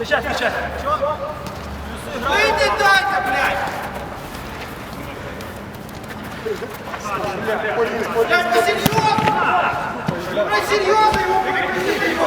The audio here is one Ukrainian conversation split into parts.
Сейчас, сейчас. Выйди дайте, блядь! Блядь, ты серьезно? Блядь, серьезно его прекратите его!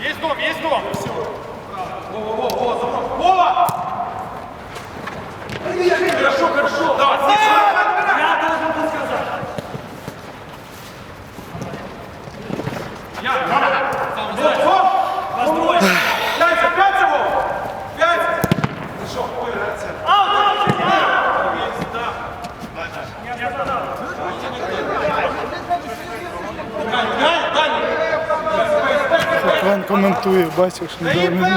Есть дом, есть дом. Хорошо, хорошо. Давай, Я должен был сказать. Вас двое. Пять, пять его. Пять. Хорошо, ой, Аут, аут, Я задал. Він коментує, бачиш, недовольний,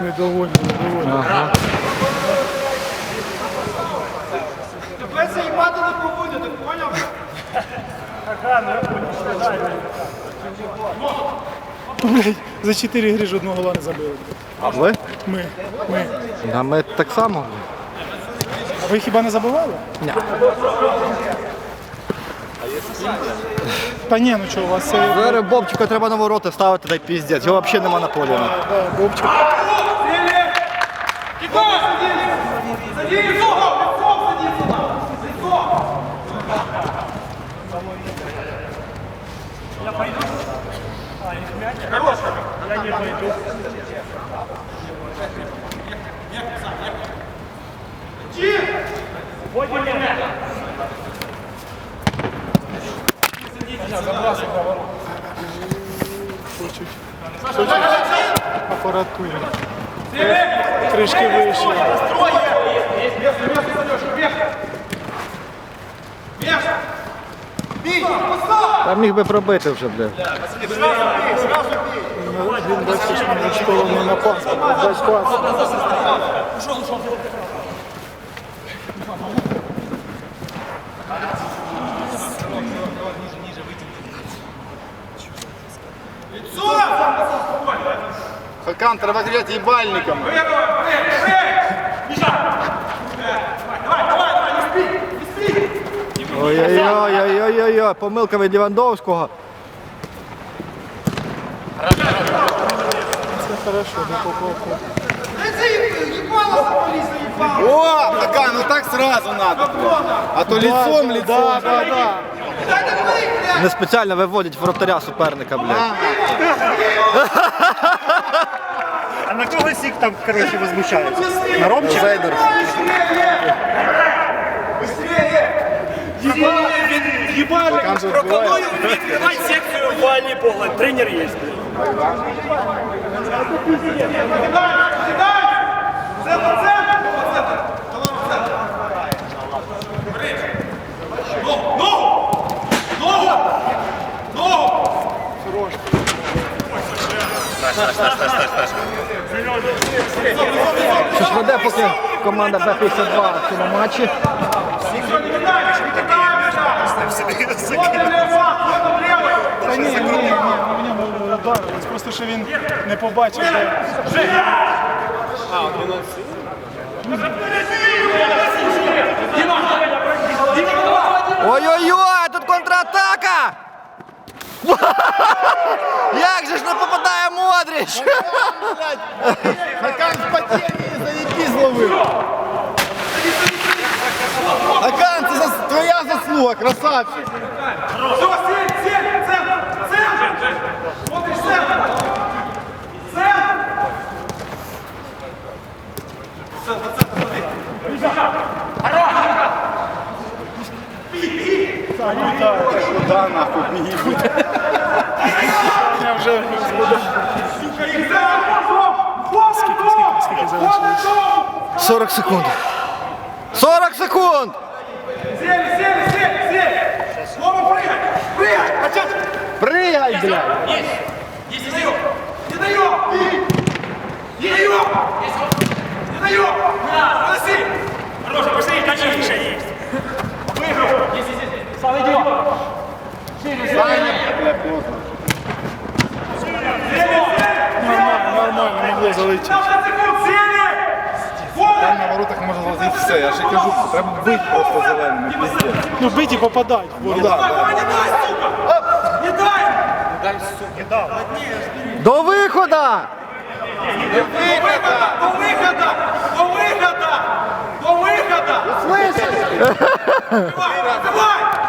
недовольний, недовольний. Тебе заїбати не ти поняв? Блядь, за 4 гри жодного гола не забили. А ви? Ми, ми. А ми так само. А ви хіба не забивали? Ні. Та ні, ну чого, у вас це Зараз Бобчика треба на ворота ставити, та й піздець. Його взагалі нема на полі. ну. да, Бобчик. Садись, лицо, лицо, садись сюда. Лицо. Я не пойду. Хочуть. Хочуть. Апаратує. Трішки вище. Та міг би пробити вже, бля. Він бачиш, не очкований на пас. Дай пас. Хакан, треба кричати їбальником. Ой-ой-ой-ой-ой-ой, помилка від Лівандовського. Це хорошо. Блядь, заїбало! О, Хакан, ну так сразу надо. А то лицом, лицом. Да, да, да. Дайте мені, блядь! Не спеціально виводять вратаря суперника, бля. А на кого Сик там, короче, возмущается? На Ромчик? Зайдер. Ебали, ебали! вбиває. Відкривай секцію вальні погляд. Тренер є. Щось веде поки команда Б-52 в цьому матчі. Та ні, ні, ні, ні, в ньому ударилось. Просто що він не побачив. Ой-ой-ой, тут контратака! Як же ж не попадає Модрич? Хакан в падінні заєбі зловив. Хакан, це твоя заслуга, красавчик. Все, семь, семь, центр, центр. Смотришь центр. Центр. Центр, центр, Куда нахуй беги? Я вже буду. Скільки, скільки, скільки залишилось? 40 секунд. 40 секунд! Сели, сели, сели, сели! Вова, прыгай! Прыгай! Отец! Пригай, блядь! Не даем! Не даем! Не даем! Не даем! Проси! Хорошо, пошли, дальше все. Я ж і кажу, треба бити просто зеленим. і пиздець. Ну бить і попадать. Ну да, да. Не дай, сука! Не дай! До виходу! До выхода! До выхода! До выхода! До выхода! Давай! Давай!